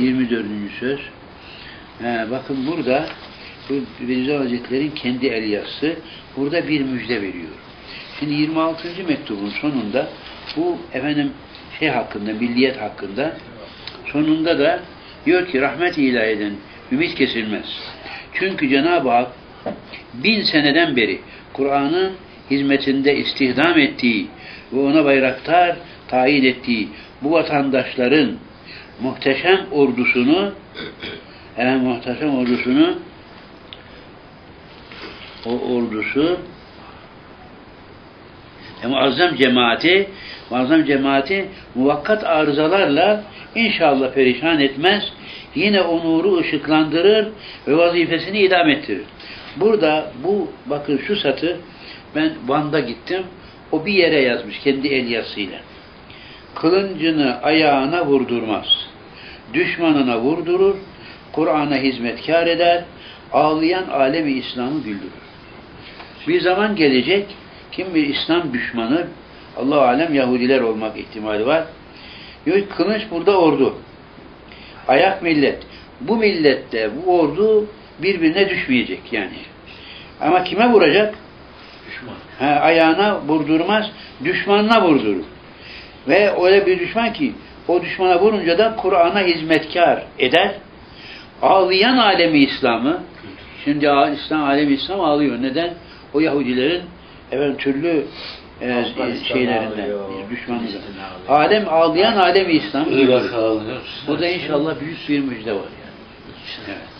24. söz. He, bakın burada bu Bediüzzaman Hazretleri'nin kendi el yazısı burada bir müjde veriyor. Şimdi 26. mektubun sonunda bu efendim şey hakkında, milliyet hakkında sonunda da diyor ki rahmet ilahiden ümit kesilmez. Çünkü Cenab-ı Hak bin seneden beri Kur'an'ın hizmetinde istihdam ettiği ve ona bayraktar tayin ettiği bu vatandaşların muhteşem ordusunu yani muhteşem ordusunu o ordusu e, muazzam cemaati muazzam cemaati muvakkat arızalarla inşallah perişan etmez. Yine o nuru ışıklandırır ve vazifesini idam ettirir. Burada bu bakın şu satı ben Van'da gittim. O bir yere yazmış kendi el yazısıyla. Kılıncını ayağına vurdurmaz. Düşmanına vurdurur. Kur'an'a hizmetkar eder. Ağlayan alemi İslam'ı güldürür. Bir zaman gelecek kim bir İslam düşmanı Allah alem Yahudiler olmak ihtimali var. Diyor kılıç burada ordu. Ayak millet. Bu millette bu ordu birbirine düşmeyecek yani. Ama kime vuracak? Düşman. Ha, ayağına vurdurmaz, düşmanına vurdurur. Ve öyle bir düşman ki o düşmana vurunca da Kur'an'a hizmetkar eder. Ağlayan alemi İslam'ı şimdi İslam alemi İslam ağlıyor. Neden? O Yahudilerin efendim türlü e, şeylerinden, ağlıyor. Alem ağlayan alemi İslam. Irak ağlıyor. Burada inşallah büyük bir müjde var yani. Evet.